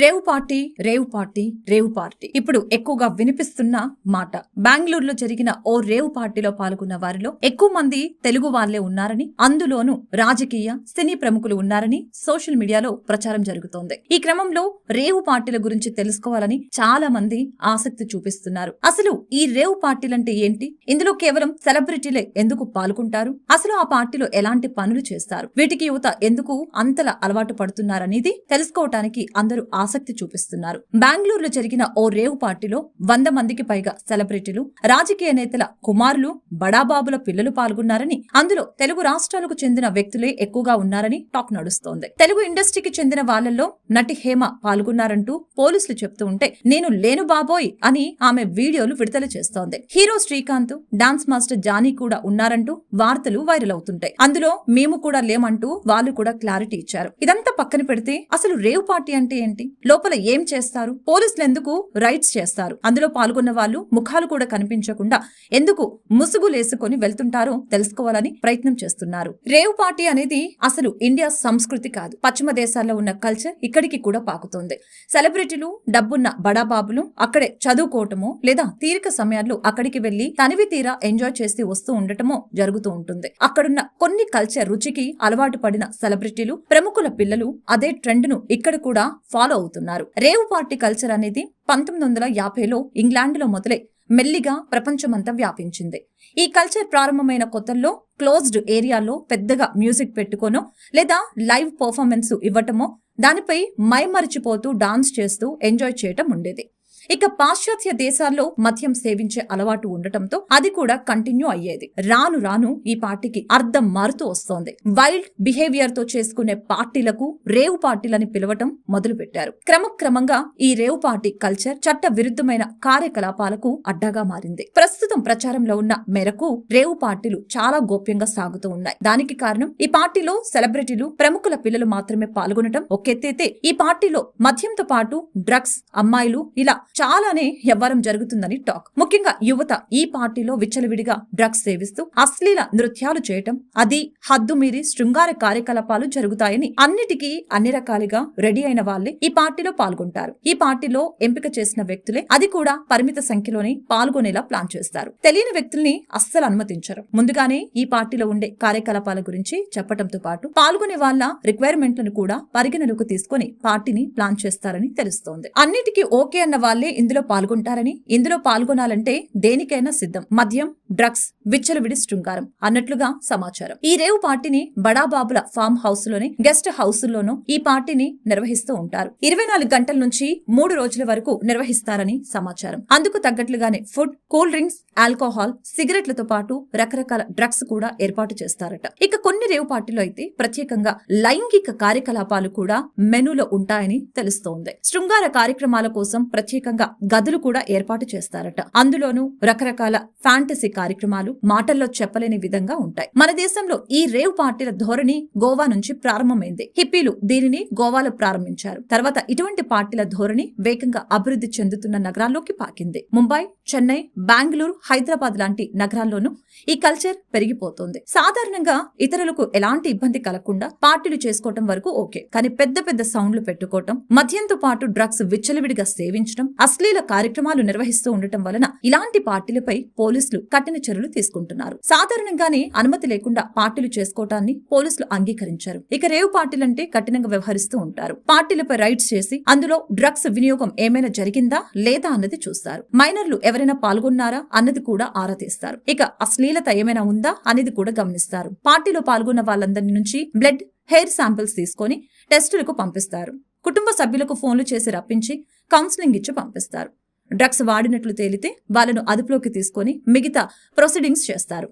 Rave party rave party rave party. ఇప్పుడు ఎక్కువగా వినిపిస్తున్న మాట. బెంగళూరులో జరిగిన ఓ రేవు పార్టీలో పాల్గొన్న వారిలో ఎక్కువ మంది తెలుగు వాళ్ళే ఉన్నారని అందులోనూ రాజకీయ సినీ ప్రముఖులు ఉన్నారని సోషల్ మీడియాలో ప్రచారం జరుగుతోంది. ఈ క్రమంలో రేవు పార్టీల గురించి తెలుసుకోవాలని చాలా మంది ఆసక్తి చూపిస్తున్నారు. అసలు ఈ రేవు పార్టీలంటే ఏంటి? ఇందులో కేవలం సెలబ్రిటీలే ఎందుకు పాల్గొంటారు? అసలు ఆ పార్టీలో ఎలాంటి పనులు చేస్తారు? వీటికి యువత ఎందుకు అంతలా అలవాటు పడుతున్నారనేది తెలుసుకోవటానికి అందరూ ఆసక్తి చూపిస్తున్నారు. బెంగళూరులో జరిగిన ఓ రేవు పార్టీలో వంద మందికి పైగా సెలబ్రిటీలు రాజకీయ నేతల కుమారులు బడాబాబుల పిల్లలు పాల్గొన్నారని అందులో తెలుగు రాష్ట్రాలకు చెందిన వ్యక్తులే ఎక్కువగా ఉన్నారని టాక్ నడుస్తోంది. తెలుగు ఇండస్ట్రీకి చెందిన వాళ్ళల్లో నటి హేమ పాల్గొన్నారంటూ పోలీసులు చెప్తూ ఉంటే నేను లేను బాబోయ్ అని ఆమె వీడియోలు విడుదల చేస్తోంది. Hero Srikanth dance master Jani కూడా ఉన్నారంటూ వార్తలు వైరల్ అవుతుంటాయి. అందులో మేము కూడా లేమంటూ వాళ్ళు కూడా క్లారిటీ ఇచ్చారు. ఇదంతా పక్కన పెడితే అసలు రేవ్ పార్టీ అంటే ఏంటి? లోపల ఏం చేస్తారు? పోలీసులు ఎందుకు రైడ్స్ చేస్తారు? అందులో పాల్గొన్న వాళ్ళు ముఖాలు కూడా కనిపించకుండా ఎందుకు ముసుగులేసుకొని వెళ్తుంటారో తెలుసుకోవాలని ప్రయత్నం చేస్తున్నారు. రేవ్ పార్టీ అనేది అసలు ఇండియా సంస్కృతి కాదు. పశ్చిమ దేశాల్లో ఉన్న కల్చర్ ఇక్కడికి కూడా పాకుతుంది. సెలబ్రిటీలు డబ్బున్న బడాబాబులు అక్కడే చదువుకోవటమో లేదా తీరిక సమయాల్లో అక్కడికి వెళ్ళి తనివి తీరా ఎంజాయ్ చేసి వస్తూ ఉండటమో జరుగుతూ ఉంటుంది. అక్కడున్న కొన్ని కల్చర్ రుచికి అలవాటు పడిన సెలబ్రిటీలు ప్రముఖుల పిల్లలు అదే ట్రెండ్ను ఇక్కడ కూడా ఫాలో అవుతున్నారు. రేవ్ పార్టీ కల్చర్ అనేది పంతొమ్మిది వందల యాభైలో ఇంగ్లాండ్లో మొదలై మెల్లిగా ప్రపంచమంతా వ్యాపించింది. ఈ కల్చర్ ప్రారంభమైన కొత్తల్లో క్లోజ్డ్ ఏరియాలో పెద్దగా మ్యూజిక్ పెట్టుకోనో లేదా లైవ్ పర్ఫార్మెన్స్ ఇవ్వటమో దానిపై మైమరిచిపోతూ డాన్స్ చేస్తూ ఎంజాయ్ చేయటం ఉండేది. ఇక పాశ్చాత్య దేశాల్లో మద్యం సేవించే అలవాటు ఉండటంతో అది కూడా కంటిన్యూ అయ్యేది. రాను రాను ఈ పార్టీకి అర్థం మారుతూ వస్తోంది. వైల్డ్ బిహేవియర్తో చేసుకునే పార్టీలకు రేవు పార్టీలని పిలవటం మొదలు పెట్టారు క్రమక్రమంగా ఈ రేవు పార్టీ కల్చర్ చట్ట విరుద్ధమైన కార్యకలాపాలకు అడ్డాగా మారింది. ప్రస్తుతం ప్రచారంలో ఉన్న మేరకు రేవు పార్టీలు చాలా గోప్యంగా సాగుతూ ఉన్నాయి. దానికి కారణం ఈ పార్టీలో సెలబ్రిటీలు ప్రముఖుల పిల్లలు మాత్రమే పాల్గొనటం. ఒకెత్తైతే ఈ పార్టీలో మద్యంతో పాటు డ్రగ్స్ అమ్మాయిలు ఇలా చాలానే వ్యవహారం జరుగుతుందని టాక్. ముఖ్యంగా యువత ఈ పార్టీలో విచ్చలవిడిగా డ్రగ్స్ సేవిస్తూ అశ్లీల నృత్యాలు చేయటం అది హద్దు మీరి శృంగార కార్యకలాపాలు జరుగుతాయని అన్నిటికీ అన్ని రకాలుగా రెడీ అయిన వాళ్ళే ఈ పార్టీలో పాల్గొంటారు. ఈ పార్టీలో ఎంపిక చేసిన వ్యక్తులే అది కూడా పరిమిత సంఖ్యలోనే పాల్గొనేలా ప్లాన్ చేస్తారు. తెలియని వ్యక్తుల్ని అస్సలు అనుమతించరు. ముందుగానే ఈ పార్టీలో ఉండే కార్యకలాపాల గురించి చెప్పడంతో పాటు పాల్గొనే వాళ్ళ రిక్వైర్మెంట్లను కూడా పరిగణలోకి తీసుకొని పార్టీని ప్లాన్ చేస్తారని తెలుస్తోంది. అన్నిటికీ ఓకే అన్న వాళ్ళే ఇందులో పాల్గొంటారని. ఇందులో పాల్గొనాలంటే దేనికైనా సిద్ధం. మద్యం డ్రగ్స్ విచ్చలవిడి శృంగారం అన్నట్లుగా సమాచారం. ఈ రేవు పార్టీని బడాబాబుల ఫామ్ హౌస్లోనే గెస్ట్ హౌస్ లోనూ ఈ పార్టీని నిర్వహిస్తూ ఉంటారు. ఇరవై నాలుగు గంటల నుంచి మూడు రోజుల వరకు నిర్వహిస్తారని సమాచారం. అందుకు తగ్గట్లుగానే ఫుడ్ కూల్ డ్రింక్స్ ఆల్కహాల్ సిగరెట్లతో పాటు రకరకాల డ్రగ్స్ కూడా ఏర్పాటు చేస్తారట. ఇక కొన్ని రేవు పార్టీలో అయితే ప్రత్యేకంగా లైంగిక కార్యకలాపాలు కూడా మెనూలో ఉంటాయని తెలుస్తోంది. శృంగార కార్యక్రమాల కోసం ప్రత్యేక ప్రత్యేకంగా గదులు కూడా ఏర్పాటు చేస్తారట. అందులోనూ రకరకాల ఫ్యాంటసీ కార్యక్రమాలు మాటల్లో చెప్పలేని విధంగా ఉంటాయి. మన దేశంలో ఈ రేవ్ పార్టీల ధోరణి గోవా నుంచి ప్రారంభమైంది. హిప్పీలు దీనిని గోవాలో ప్రారంభించారు. తర్వాత ఇటువంటి పార్టీల ధోరణి వేగంగా అభివృద్ధి చెందుతున్న నగరాల్లోకి పాకింది. ముంబై చెన్నై బెంగళూరు హైదరాబాద్ లాంటి నగరాల్లోనూ ఈ కల్చర్ పెరిగిపోతుంది. సాధారణంగా ఇతరులకు ఎలాంటి ఇబ్బంది కలగకుండా పార్టీలు చేసుకోవటం వరకు ఓకే. కానీ పెద్ద పెద్ద సౌండ్లు పెట్టుకోవటం మద్యంతో పాటు డ్రగ్స్ విచ్చలవిడిగా సేవించడం అశ్లీల కార్యక్రమాలు నిర్వహిస్తూ ఉండటం వలన ఇలాంటి పార్టీలపై పోలీసులు కఠిన చర్యలు తీసుకుంటున్నారు. సాధారణంగానే అనుమతి లేకుండా పార్టీలు చేసుకోవటాన్ని పోలీసులు అంగీకరించారు. ఇక రేవు పార్టీలంటే కఠినంగా వ్యవహరిస్తూ ఉంటారు. పార్టీలపై రైడ్స్ చేసి అందులో డ్రగ్స్ వినియోగం ఏమైనా జరిగిందా లేదా అన్నది చూస్తారు. మైనర్లు ఎవరైనా పాల్గొన్నారా అన్నది కూడా ఆరా తీస్తారు. ఇక అశ్లీలత ఏమైనా ఉందా అనేది కూడా గమనిస్తారు. పార్టీలో పాల్గొన్న వాళ్ళందరి నుంచి బ్లడ్ హెయిర్ శాంపిల్స్ తీసుకొని టెస్టులకు పంపిస్తారు. కుటుంబ సభ్యులకు ఫోన్లు చేసి రప్పించి కౌన్సిలింగ్ ఇచ్చి పంపిస్తారు. డ్రగ్స్ వాడినట్లు తేలితే వాళ్ళను అదుపులోకి తీసుకొని మిగతా ప్రొసీడింగ్స్ చేస్తారు.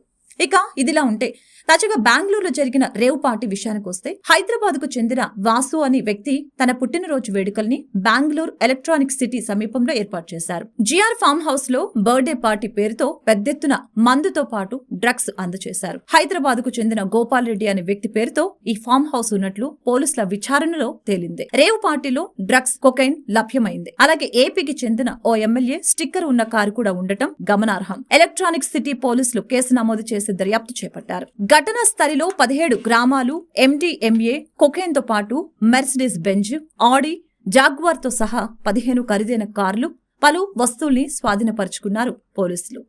ఇక ఇదిలా ఉంటే తాజాగా బెంగళూరులో జరిగిన రేవ్ పార్టీ విషయానికి వస్తే హైదరాబాద్కు చెందిన వాసు అనే వ్యక్తి తన పుట్టినరోజు వేడుకల్ని బెంగళూరు ఎలక్ట్రానిక్ సిటీ సమీపంలో ఏర్పాటు చేశారు. జిఆర్ ఫామ్ హౌస్లో బర్త్డే పార్టీ పేరుతో పెద్దెత్తున మందుతో పాటు డ్రగ్స్ అందజేశారు. హైదరాబాద్కు చెందిన గోపాల్ రెడ్డి అనే వ్యక్తి పేరుతో ఈ ఫామ్ హౌస్ ఉన్నట్లు పోలీసుల విచారణలో తేలింది. రేవ్ పార్టీలో డ్రగ్స్ కొకైన్ లభ్యమైంది. అలాగే ఏపీకి చెందిన ఓ ఎమ్మెల్యే స్టిక్కర్ ఉన్న కారు కూడా ఉండటం గమనార్హం. ఎలక్ట్రానిక్ సిటీ పోలీసులు కేసు నమోదు చేసి దర్యాప్తు చేపట్టారు. ఘటనా స్థలిలో పదిహేడు గ్రామాలు ఎండిఎంఏ కొకేన్తో పాటు మెర్సిడీస్ బెంజ్ ఆడి జాగ్వార్తో సహా పదిహేను ఖరీదైన కార్లు పలు వస్తువుల్ని స్వాధీనపరుచుకున్నారు పోలీసులు.